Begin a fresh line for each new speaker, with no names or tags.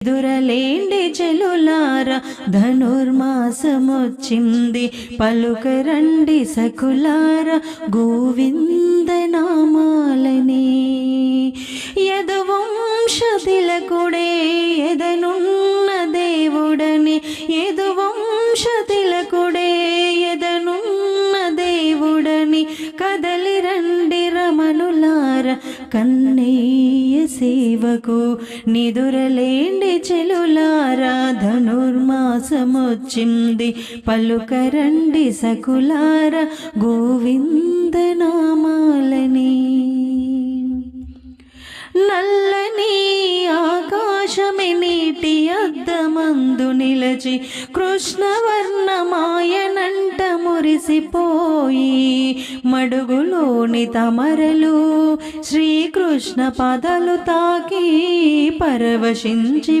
దురలేండి చెలులారా ధనుర్మాసమొచ్చింది. పలుకరండి సకులార గోవింద నామాలని కన్నయ్య సేవకు నిదురలేండి చెలులారా ధనుర్మాసమొచ్చింది పలుకరండి సకులార గోవింద నామాలని నల్లని ఆకాశమి నీటి అద్దమందు నిలచి కృష్ణవర్ణ మురిసిపోయి మడుగులోని తమరలు శ్రీకృష్ణ పదలు తాకి పరవశించి